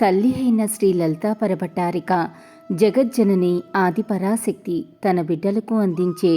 తల్లి అయిన శ్రీ లలితా పరభట్టారిక. జగజ్జనని ఆది పరాశక్తి తన బిడ్డలకు అందించే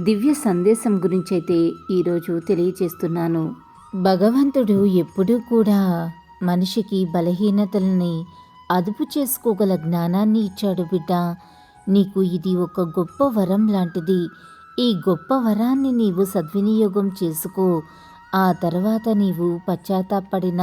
దివ్య సందేశం గురించైతే ఈరోజు తెలియజేస్తున్నాను. భగవంతుడు ఎప్పుడూ కూడా మనిషికి బలహీనతల్ని అదుపు చేసుకోగల జ్ఞానాన్ని ఇచ్చాడు బిడ్డ. నీకు ఇది ఒక గొప్ప వరం లాంటిది. ఈ గొప్ప వరాన్ని నీవు సద్వినియోగం చేసుకో. ఆ తర్వాత నీవు పశ్చాత్తాపడిన